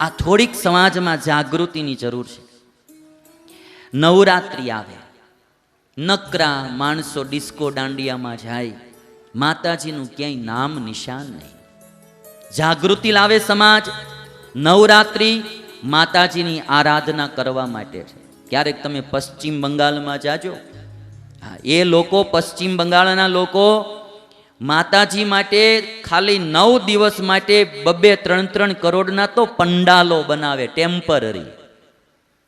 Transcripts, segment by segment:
આ થોડીક સમાજમાં જાગૃતિની જરૂર છે. નવરાત્રિ આવે. નકરા માણસો ડિસ્કો દાંડિયામાં જાય. માતાજીનું ક્યાંય નામ નિશાન નહીં. જાગૃતિ લાવે સમાજ. નવરાત્રિ માતાજીની આરાધના કરવા માટે છે. ક્યારેક તમે પશ્ચિમ બંગાળમાં જાજો. હા, એ લોકો પશ્ચિમ બંગાળના લોકો માતાજી માટે ખાલી નવ દિવસ માટે બબે ત્રણ ત્રણ કરોડના તો પંડાલો બનાવે ટેમ્પરરી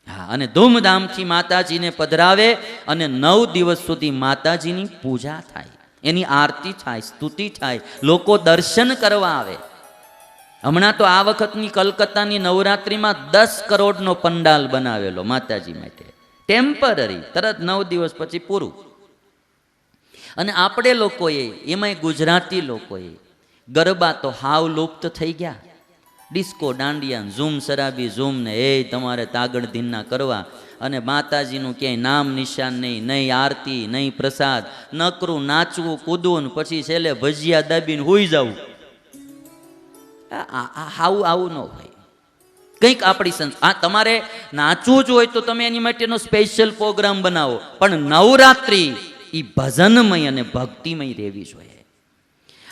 હા, અને ધૂમધામથી માતાજીને પધરાવે અને નવ દિવસ સુધી માતાજીની પૂજા થાય. એની આરતી થાય, સ્તુતિ થાય, લોકો દર્શન કરવા આવે. હમણાં તો આ વખતની કલકત્તાની નવરાત્રિમાં દસ કરોડનો પંડાલ બનાવેલો માતાજી માટે. ટેમ્પરરી તરત નવ દિવસ પછી પૂરું. અને આપણે લોકોએ, એમાંય ગુજરાતી લોકોએ, ગરબા તો હાવ લુપ્ત થઈ ગયા. ડિસ્કો, દાંડિયા, ઝૂમ, શરાબી, ઝૂમ ને એ તમારે તાગડ ધીના કરવા. અને માતાજીનું ક્યાંય નામ નિશાન નહીં નહીં આરતી, નહીં પ્રસાદ, નકરું નાચવું, કૂદવું પછી છેલ્લે ભજીયા દાબીને હોઈ જવું. આવું આવું ન હોય. કંઈક આપણી સંસ, આ તમારે નાચવું જ હોય તો તમે એની માટેનો સ્પેશિયલ પ્રોગ્રામ બનાવો. પણ નવરાત્રિ એ ભજનમય અને ભક્તિમય રહેવી જોઈએ.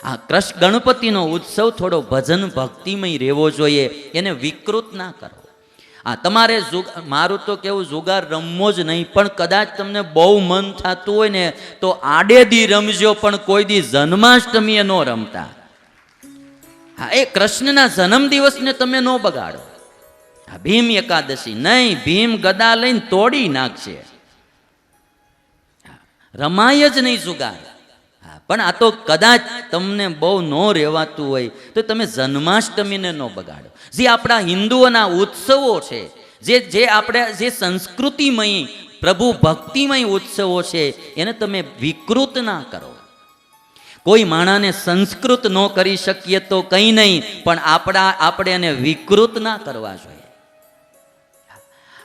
આ કૃષ્ણ ગણપતિનો ઉત્સવ થોડો ભજન ભક્તિમય રહેવો જોઈએ, એને વિકૃત ના કરો. આ તમારે મારું તો કેવું જુગાર રમવો જ નહીં, પણ કદાચ તમને બહુ મન થતું હોય ને, તો આડેદી રમજો, પણ કોઈ દી જન્માષ્ટમીએ ન રમતા. હા, એ કૃષ્ણના જન્મ દિવસને તમે ન બગાડો. ભીમ એકાદશી નહીં, ભીમ ગદા લઈને તોડી નાખશે. રમાય જ નહીં જુગાર હા, પણ આ તો કદાચ તમને બહુ ન રહેવાતું હોય તો તમે જન્માષ્ટમીને ન બગાડો. જે આપણા હિન્દુઓના ઉત્સવો છે, જે જે આપણે, જે સંસ્કૃતિમય, પ્રભુ ભક્તિમય ઉત્સવો છે, એને તમે વિકૃત ના કરો. કોઈ માણાને સંસ્કૃત ન કરી શકીએ તો કંઈ નહીં, પણ આપણા, આપણે એને વિકૃત ના કરવા જોઈએ.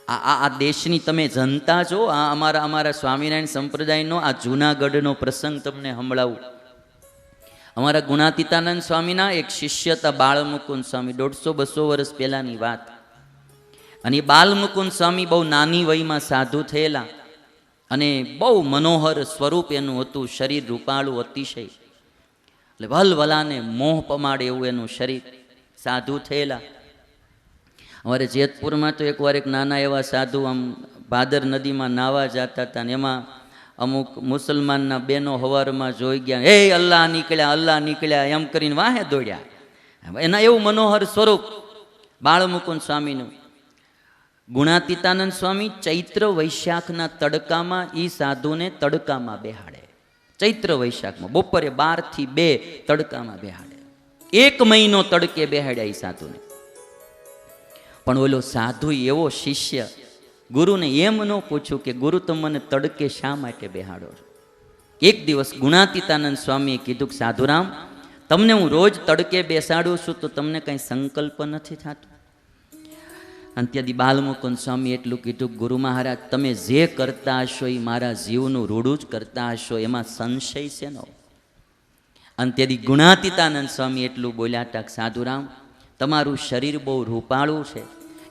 આ આ દેશની તમે જનતા છો, આ અમારા અમારા સ્વામિનારાયણ સંપ્રદાયનો, આ જૂનાગઢનો પ્રસંગ તમને સંભળાવું. અમારા ગુણાતીતાનંદ સ્વામીના એક શિષ્ય હતા બાળમુકુંદ સ્વામી, દોઢસો બસો વર્ષ પહેલાની વાત. અને એ બાલમુકુંદ સ્વામી બહુ નાની વયમાં સાધુ થયેલા અને બહુ મનોહર સ્વરૂપ એનું હતું, શરીર રૂપાળું અતિશય. એટલે વલવલાને મોહ પમાડે એવું એનું શરીર સાધુ થયેલા. અમારે જેતપુરમાં તો એકવાર એક નાના એવા સાધુ આમ ભાદર નદીમાં નાવા જતા હતા ને એમાં અમુક મુસલમાનના બેનો હવારમાં જોઈ ગયા, હે અલ્લાહ નીકળ્યા અલ્લાહ નીકળ્યા, એમ કરીને વાહે દોડ્યા. એના એવું મનોહર સ્વરૂપ બાળમુકુંદ સ્વામીનું. ગુણાતીતાનંદ સ્વામી ચૈત્ર વૈશાખના તડકામાં એ સાધુને તડકામાં બેહાડે. ચૈત્ર વૈશાખમાં બપોરે બારથી બે તડકામાં બેહાડે. એક મહિનો તડકે બેહાડ્યા એ સાધુને. પણ ઓલો સાધુ એવો શિષ્ય, ગુરુને એમ ન પૂછ્યું કે, ગુરુ તમને મને તડકે શા માટે બેહાડો એક દિવસ ગુણાતીતાનંદ સ્વામીએ કીધું કે, સાધુરામ, તમને હું રોજ તડકે બેસાડું છું તો તમને કંઈ સંકલ્પ નથી થતો? અને ત્યાંથી બાલમુકુંદ સ્વામી એટલું કીધું ગુરુ મહારાજ, તમે જે કરતા હશો એ મારા જીવનું રૂડું જ કરતા હશો, એમાં સંશય છે નો અને ત્યાંથી ગુણાતીતાનંદ સ્વામી એટલું બોલ્યા ટાક સાધુરામ તમારું શરીર બહુ રૂપાળું છે.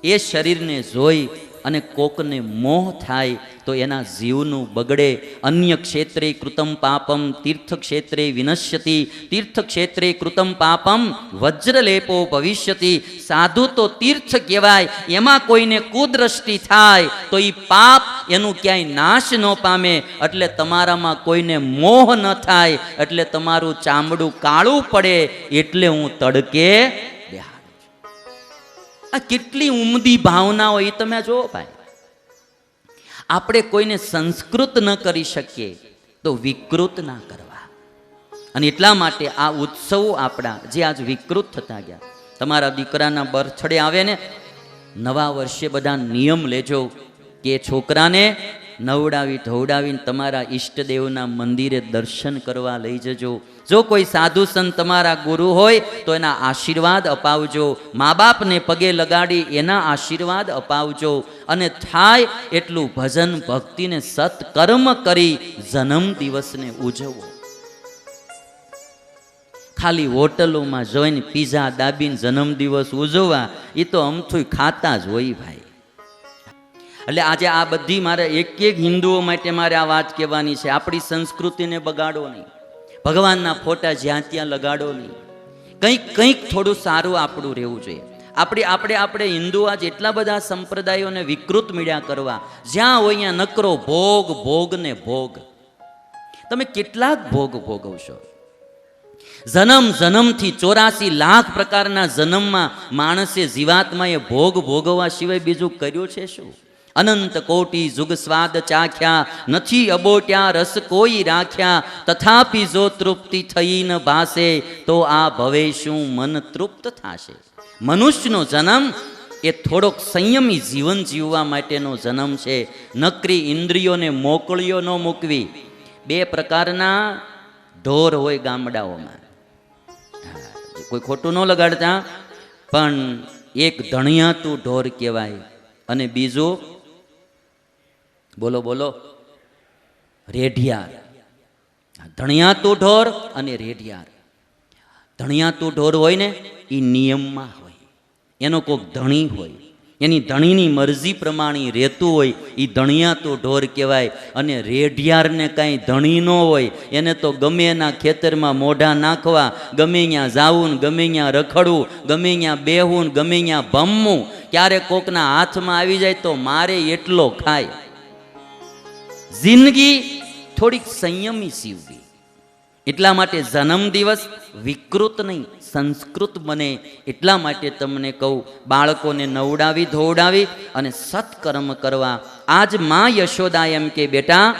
એ શરીરને જોઈ અને કોકને મોહ થાય તો એના જીવનું બગડે. અન્ય ક્ષેત્રે કૃતમ પાપમ તીર્થ ક્ષેત્રે વિનશ્યતિ તીર્થ ક્ષેત્રે કૃતમ પાપમ, વજ્રલેપો ભવિષ્યતિ. સાધુ તો તીર્થ કહેવાય, એમાં કોઈને કુદ્રષ્ટિ થાય, તો એ પાપ એનું ક્યાંય નાશ ન પામે. એટલે તમારામાં કોઈને મોહ ન થાય, એટલે તમારું ચામડું કાળું પડે, એટલે હું તડકે આ કેટલી ઉમદી ભાવનાઓ એ તમે જુઓ ભાઈ. આપણે કોઈને સંસ્કૃત ન કરી શકીએ તો વિકૃત ના કરવા. અને એટલા માટે આ ઉત્સવો આપણા જે આજ વિકૃત થતા ગયા. તમારા દીકરાના બર્થડે આવે ને, નવા વર્ષે બધા નિયમ લેજો કે છોકરાને નવડાવી, ધોવડાવીને તમારા ઈષ્ટદેવના મંદિરે દર્શન કરવા લઈ જજો. જો કોઈ સાધુ સંત તમારા ગુરુ હોય, તો એના આશીર્વાદ અપાવજો. મા બાપને પગે લગાડી એના આશીર્વાદ અપાવજો. અને થાય એટલું ભજન ભક્તિને સત્કર્મ કરી જન્મ દિવસને ઉજવો. ખાલી હોટલોમાં જોઈને પીઝા દાબીને જન્મદિવસ ઉજવવા એ તો અમથું ખાતા જ હોય ભાઈ. એટલે આજે આ બધી મારે એક એક હિન્દુઓ માટે મારે આ વાત કહેવાની છે. આપણી સંસ્કૃતિને બગાડો નહીં. ભગવાનના ફોટા જ્યાં ત્યાં લગાડો નહીં. કંઈક કંઈક થોડું સારું આપણું રહેવું જોઈએ. આપણે આપણે આપણે હિન્દુ આજ એટલા બધા સંપ્રદાયોને વિકૃત મીડ્યા કરવા, જ્યાં હોય ત્યાં નકરો ભોગ ભોગ ને ભોગ. તમે કેટલાક ભોગ ભોગવશો. જન્મ, જન્મથી ચોરાસી લાખ પ્રકારના જન્મમાં માણસે જીવાત્માએ ભોગ ભોગવવા સિવાય બીજું કર્યું છે શું? અનંત કોટી જુગ સ્વાદ ચાખ્યા, નથી અબોટ્યા, રસ કોઈ રાખ્યા, તથાપી જો તૃપ્તિ થઈ ન ભાસે, તો આ ભવે શું મન તૃપ્ત થાશે? મનુષ્યનો જન્મ એ થોડોક સંયમી જીવન જીવવા માટેનો જન્મ છે. નકરી ઇન્દ્રિયોને મોકળીઓ ન મૂકવી. બે પ્રકારના ઢોર હોય ગામડાઓમાં. કોઈ ખોટું ન લગાડતા, પણ એક ધણિયાતું ઢોર કહેવાય અને બીજું બોલો બોલો. રેઢિયાર. ધણિયાતું ઢોર અને રેઢિયાર. ધણિયાતું ઢોર હોય ને એ નિયમમાં હોય. એનો કોઈક ધણી હોય. એની ધણીની મરજી પ્રમાણે રહેતું હોય એ ધણિયાતું ઢોર કહેવાય. અને રેઢિયારને કાંઈ ધણી ન હોય, એને તો ગમે એના ખેતરમાં મોઢા નાખવા, ગમે ત્યાં જાવું ગમે ત્યાં રખડવું, ગમે ત્યાં બેહવું ગમે ત્યાં ભમવું ક્યારેક કોકના હાથમાં આવી જાય તો મારે એટલો ખાય. જિંદગી થોડીક સંયમી સીવવી એટલા માટે જન્મદિવસ વિકૃત નહીં, સંસ્કૃત બને. એટલા માટે તમને કહું, બાળકોને નવડાવી, ધોવડાવી અને સત્કર્મ કરવા. આજમાં યશોદા એમ કે, બેટા,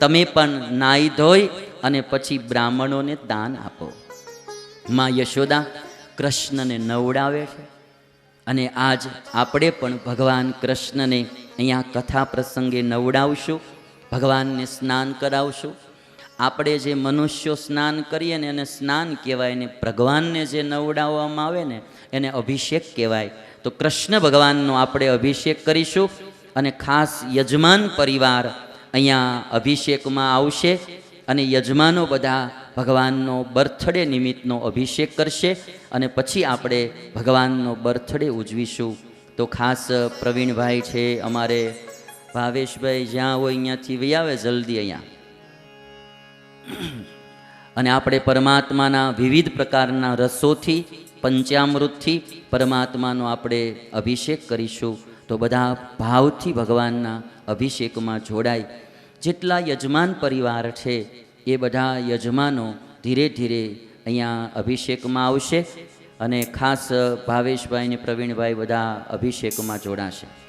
તમે પણ નાઈ ધોઈ અને પછી બ્રાહ્મણોને દાન આપો. મા યશોદા કૃષ્ણને નવડાવે છે અને આજ આપણે પણ ભગવાન કૃષ્ણને અહીંયા કથા પ્રસંગે નવડાવશું. ભગવાનને સ્નાન કરાવશું. આપણે જે મનુષ્યો સ્નાન કરીએ ને એને સ્નાન કહેવાય ને ભગવાનને જે નવડાવવામાં આવે ને એને અભિષેક કહેવાય. તો કૃષ્ણ ભગવાનનો આપણે અભિષેક કરીશું અને ખાસ યજમાન પરિવાર અહીંયા અભિષેકમાં આવશે અને યજમાનો બધા ભગવાનનો બર્થડે નિમિત્તનો અભિષેક કરશે અને પછી આપણે ભગવાનનો બર્થડે ઉજવીશું. તો ખાસ પ્રવીણભાઈ છે અમારે ભાવેશભાઈ જ્યાં હોય અહીંયાથી વહી આવે જલ્દી અહીંયા. અને આપણે પરમાત્માના વિવિધ પ્રકારના રસોથી, પંચામૃતથી પરમાત્માનો આપણે અભિષેક કરીશું. તો બધા ભાવથી ભગવાનના અભિષેકમાં જોડાય. જેટલા યજમાન પરિવાર છે, એ બધા યજમાનો ધીરે ધીરે અહીંયા અભિષેકમાં આવશે અને ખાસ ભાવેશભાઈ અને પ્રવીણભાઈ બધા અભિષેકમાં જોડાશે.